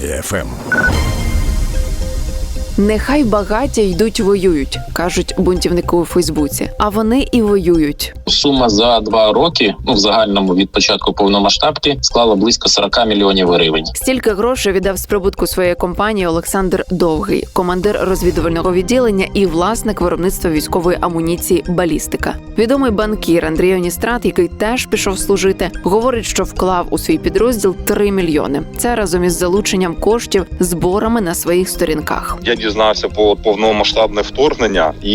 Армія ФМ. Нехай багаття йдуть воюють, кажуть бунтівники у Фейсбуці. А вони і воюють. Сума за два роки, ну в загальному від початку повномасштабки, склала близько 40 мільйонів гривень. Стільки грошей віддав з прибутку своєї компанії Олександр Довгий, командир розвідувального відділення і власник виробництва військової амуніції Балістика. Відомий банкір Андрій Оністрат, який теж пішов служити, говорить, що вклав у свій підрозділ 3 мільйони. Це разом із залученням коштів зборами на своїх сторінках. Я дізнався про повномасштабне вторгнення, і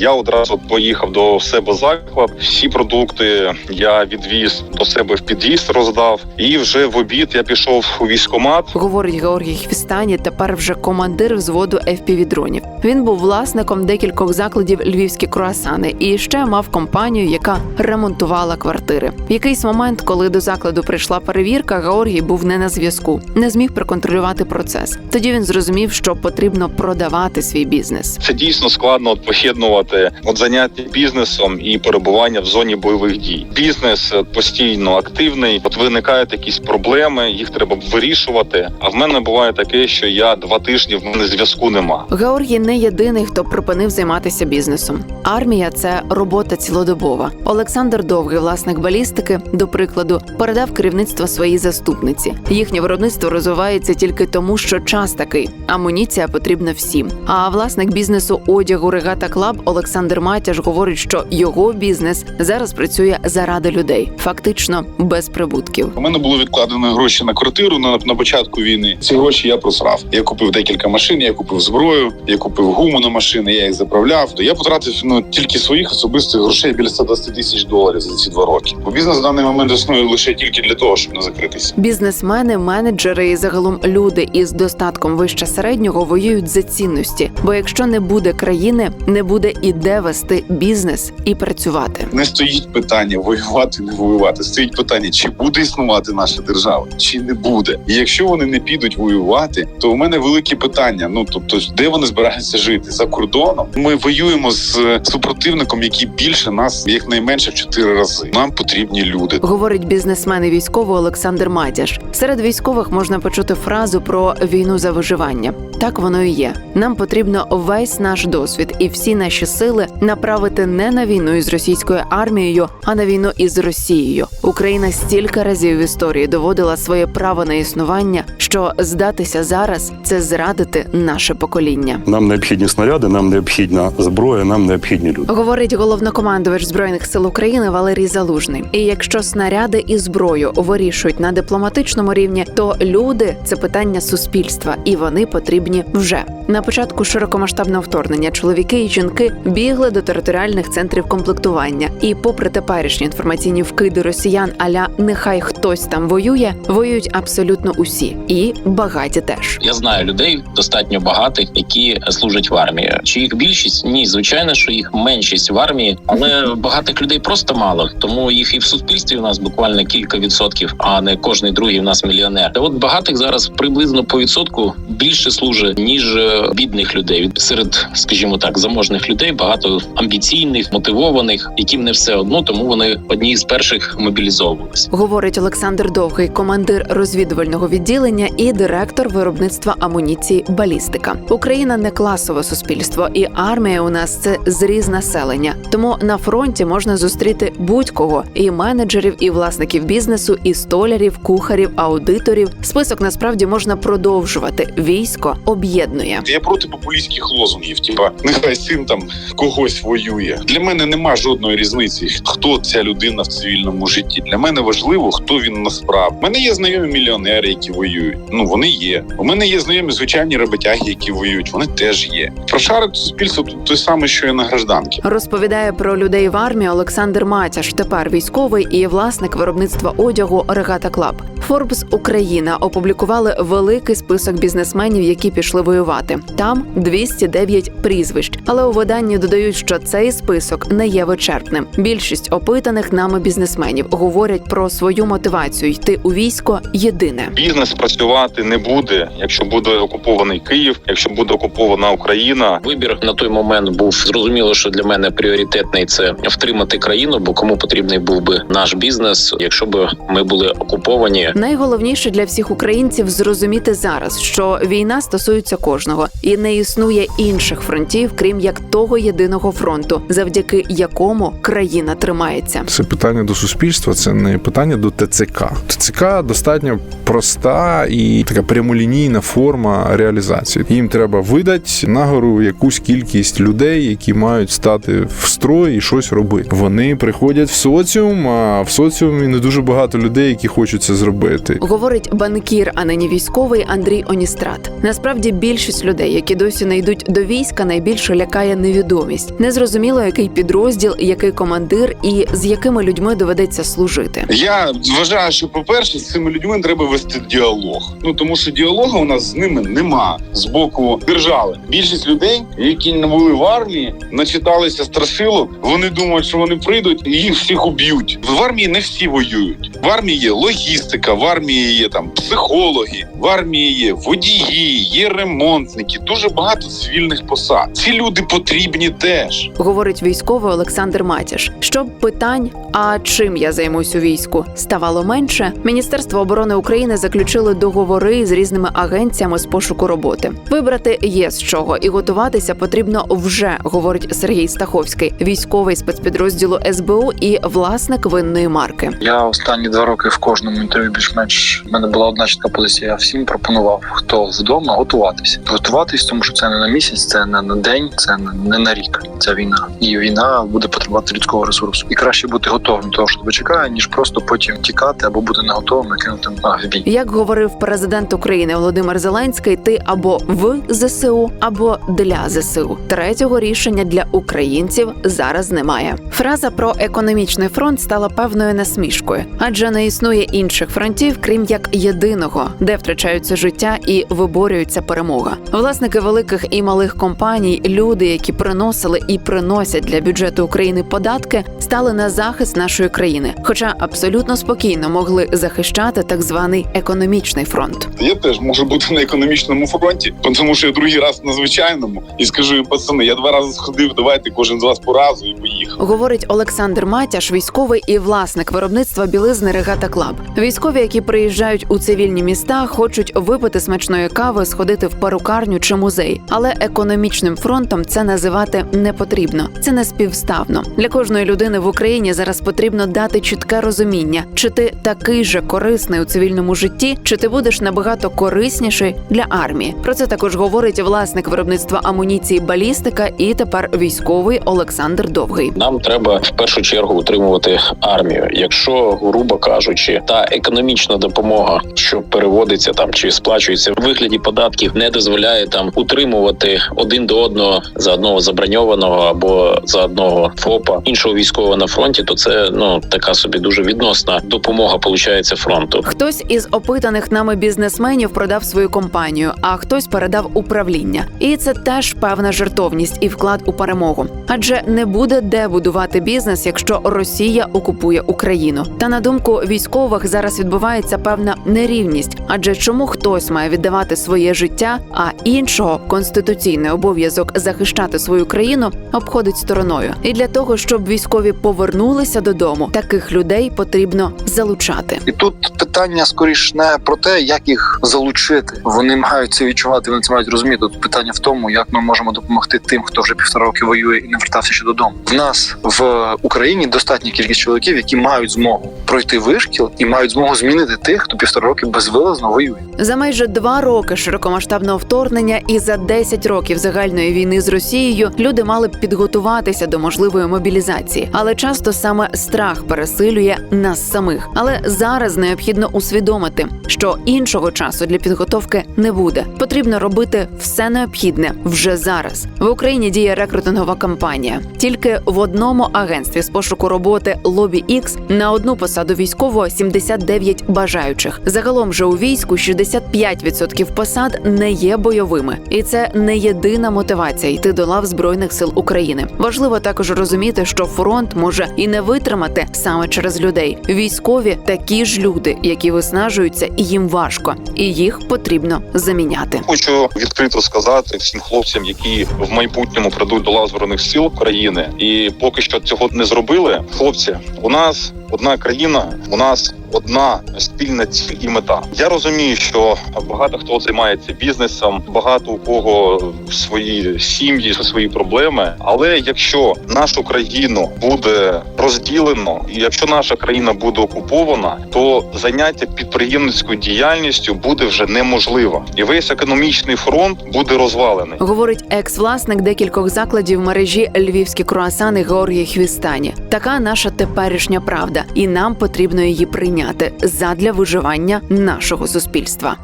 я одразу поїхав до себе заклад. Всі продукти я відвіз до себе в під'їзд, роздав. І вже в обід я пішов у військкомат. Говорить Георгій Хвістані, тепер вже командир взводу FPV-дронів. Він був власником декількох закладів львівські круасани і ще мав компанію, яка ремонтувала квартири. В якийсь момент, коли до закладу прийшла перевірка, Георгій був не на зв'язку, не зміг проконтролювати процес. Тоді він зрозумів, що потрібно продавати свій бізнес. Це дійсно складно от поєднувати от заняття бізнесом і перебування в зоні бойових дій. Бізнес е, постійно активний. От виникають якісь проблеми, їх треба вирішувати. А в мене буває таке, що я два тижні в мене зв'язку нема. Георгій не єдиний, хто припинив займатися бізнесом. Армія це робота цілодобова. Олександр Довгий, власник балістики, до прикладу, передав керівництво своїй заступниці. Їхнє виробництво розвивається тільки тому, що час такий. Амуніція потрібна всім. А власник бізнесу одягу Регата Клаб Олександр Матяш говорить, що його бізнес зараз працює заради людей, фактично без прибутків. У мене було відкладено гроші на квартиру на, на початку війни. Ці гроші я просрав. Я купив декілька машин, я купив зброю, я купив гуму на машини, я їх заправляв. Я потратив ну тільки своїх особистих грошей біля 120 тисяч доларів за ці два роки. Бо бізнес в даний момент існує лише тільки для того, щоб не закритися. Бізнесмени, менеджери і загалом люди із достатком вище середнього воюють за цінності. Бо якщо не буде країни, не буде і де вести бізнес і працювати. Не стоїть питання воювати, не воювати. Стоїть питання, чи буде існувати наша держава, чи не буде. І якщо вони не підуть воювати, то у мене великі питання. Ну тобто, де вони збираються жити за кордоном? Ми воюємо з е, супротивником, який більше нас якнайменше в чотири рази. Нам потрібні люди. Говорить бізнесмен і військовий Олександр Матяш. Серед військових можна почути фразу про війну за виживання. Так воно і є. Нам потрібно весь наш досвід і всі наші сили направити не на війну із російською армією, а на війну із Росією. Україна стільки разів в історії доводила своє право на існування, що здатися зараз це зрадити наше покоління. Нам необхідні снаряди, нам необхідна зброя, нам необхідні люди. Говорить головнокомандувач збройних сил України Валерій Залужний. І якщо снаряди і зброю вирішують на дипломатичному рівні, то люди це питання суспільства, і вони потрібні вже на початку широкомасштабного вторгнення. Чоловіки і жінки бігли до територіальних центрів комплектування. І, попри теперішні інформаційні вкиди росіян, аля нехай хтось там воює, воюють абсолютно усі, і багаті теж. Я знаю людей достатньо багатих, які служать в армії. Чи їх більшість? Ні, звичайно, що їх меншість в армії, але багатих людей просто мало. Тому їх і в суспільстві у нас буквально кілька відсотків, а не кожний другий у нас мільйонер. Та от багатих зараз приблизно по відсотку більше служить ніж бідних людей. Від- Серед, скажімо так, заможних людей багато амбіційних, мотивованих, яким не все одно, тому вони одні з перших мобілізовувалися. Говорить Олександр Довгий, командир розвідувального відділення і директор виробництва амуніції Балістика. Україна не класове суспільство, і армія у нас це зріз населення. Тому на фронті можна зустріти будь-кого і менеджерів, і власників бізнесу, і столярів, кухарів, аудиторів. Список насправді можна продовжувати. Військо об'єднує. Я проти популістських лозунгів, типа нехай син там когось воює. Для мене нема жодної різниці, хто ця людина в цивільному житті. Для мене важливо, хто він насправді. У мене є знайомі мільйонери, які воюють. Ну вони є. У мене є знайомі звичайні роботяги, які воюють. Вони теж є. Прошарить суспільство той саме, що і на гражданки. Розповідає про людей в армії Олександр Матяш, тепер військовий і власник виробництва одягу Регата Клаб. Форбс Україна опублікували великий список бізнесменів, які пішли воювати. Там 209 прізвищ, але у виданні додають, що цей список не є вичерпним. Більшість опитаних нами бізнесменів говорять про свою мотивацію йти у військо єдине. Бізнес працювати не буде, якщо буде окупований Київ, якщо буде окупована Україна. Вибір на той момент був зрозуміло, що для мене пріоритетний це втримати країну, бо кому потрібний був би наш бізнес, якщо б ми були окуповані Найголовніше для всіх українців зрозуміти зараз, що війна стосується кожного, і не існує інших фронтів, крім як того єдиного фронту, завдяки якому країна тримається. Це питання до суспільства, це не питання до ТЦК. ТЦК достатньо проста і така прямолінійна форма реалізації. Їм треба видати нагору якусь кількість людей, які мають стати в строй і щось робити. Вони приходять в соціум, а в соціумі не дуже багато людей, які хочуть це зробити. Говорить банкір, а нині військовий Андрій Оністрат. Насправді більшість людей, які досі не йдуть до війська, найбільше лякає невідомість. Незрозуміло, який підрозділ, який командир і з якими людьми доведеться служити. Я вважаю, що по-перше, з цими людьми треба вести діалог. Ну тому що діалогу у нас з ними нема з боку держави. Більшість людей, які не були в армії, начиталися страшилок. Вони думають, що вони прийдуть і їх всіх уб'ють. В армії не всі воюють. В армії є логістика, в армії є там психологи, в армії є водії, є ремонтники. Дуже багато цивільних посад. Ці люди потрібні теж. Говорить військовий Олександр Матяш. Щоб питань, а чим я займусь у війську, ставало менше. Міністерство оборони України заключило договори з різними агенціями з пошуку роботи. Вибрати є з чого і готуватися потрібно вже, говорить Сергій Стаховський, військовий спецпідрозділу СБУ і власник винної марки. Я останні два роки в кожному інтерв'ю більш-менш в мене була одна чітка позиція. Я всім пропонував, хто вдома, готуватися. Готуватись, тому що це не на місяць, це не на день, це не на рік. Це війна, і війна буде потребувати людського ресурсу. І краще бути готовим того, що тебе чекає, ніж просто потім тікати або бути не готовим кинути на бій. Як говорив президент України Володимир Зеленський, ти або в ЗСУ, або для ЗСУ. Третього рішення для українців зараз немає. Фраза про економічний фронт стала певною насмішкою, адже не існує інших фронтів, крім як єдиного, де втрачаються життя і виборюється перемога. Власники великих і малих компаній, люди, які приносили і приносять для бюджету України податки, стали на захист нашої країни, хоча абсолютно спокійно могли захищати так званий економічний фронт. Я теж можу бути на економічному фронті, тому що я другий раз на звичайному і скажу пацани, я два рази сходив. Давайте кожен з вас по разу і поїхав. Говорить Олександр Матяш, військовий і власник виробництва білизни Регата Клаб. Військові, які приїжджають у цивільні міста, хочуть випити смачної кави, сходити в перукарню чи музей. Але економічним фронтом це називати не потрібно. Це не співставно. Для кожної людини в Україні зараз потрібно дати чітке розуміння, чи ти такий же корисний у цивільному житті, чи ти будеш набагато корисніший для армії. Про це також говорить власник виробництва амуніції балістика і тепер військовий Олександр Довгий. Нам треба в першу чергу утримувати армію. Якщо, грубо кажучи, та економічна допомога, що переводиться там чи сплачується в вигляді податків, не дозволяє там утримувати один до одного за одного заброньованого або за одного ФОПа іншого військового на фронті, то це ну така собі дуже відносна допомога получається фронту. Хтось із опитаних нами бізнесменів продав свою компанію, а хтось передав управління. І це теж певна жертовність і вклад у перемогу. Адже не буде де будувати бізнес, якщо Росія окупує Україну. Та на думку військових зараз відбувається певна нерівність. Адже чому хтось має віддавати своє життя, а іншого конституційний обов'язок захищати свою країну обходить стороною. І для того, щоб військові повернулися додому, таких людей потрібно залучати. І тут питання скоріш не про те, як їх залучити. Вони мають це відчувати, вони це мають розуміти. Тут питання в тому, як ми можемо допомогти тим, хто вже півтора роки воює і не вертався ще додому. В нас в Україні достатня кількість чоловіків, які мають змогу пройти вишкіл і мають змогу змінити тих, хто півтора роки безвилазно воює. За майже два роки широкомасштабного вторгнення і за 10 років загальної війни з Росією люди мали б підготуватися до можливої мобілізації, але часто саме страх пересилює нас самих. Але зараз необхідно усвідомити, що іншого часу для підготовки не буде. Потрібно робити все необхідне вже зараз. В Україні діє рекрутингова кампанія. Тільки в одному агентстві з пошуку роботи Лобі X на одну посаду військового 79 бажаючих. Загалом же у війську 65% посад не є бойовими, і це не єдина мотивація йти до лав збройних сил України. Важливо також розуміти, що фронт може і не витримати саме через людей. Військові такі ж люди, які виснажуються, і їм важко, і їх потрібно заміняти. Хочу відкрито сказати всім хлопцям, які в майбутньому прийдуть до лав збройних сил України, і поки що цього не зробили. Хлопці, у нас одна країна, у нас одна спільна ціль і мета. Я розумію, що багато хто займається бізнесом, багато у кого свої сім'ї, свої проблеми. Але якщо нашу країну буде розділено, і якщо наша країна буде окупована, то заняття підприємницькою діяльністю буде вже неможливо, і весь економічний фронт буде розвалений. Говорить екс-власник декількох закладів мережі Львівські круасани Георгій Хвістані. Така наша теперішня правда, і нам потрібно її прийняти задля виживання нашого суспільства.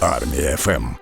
Армія ФМ.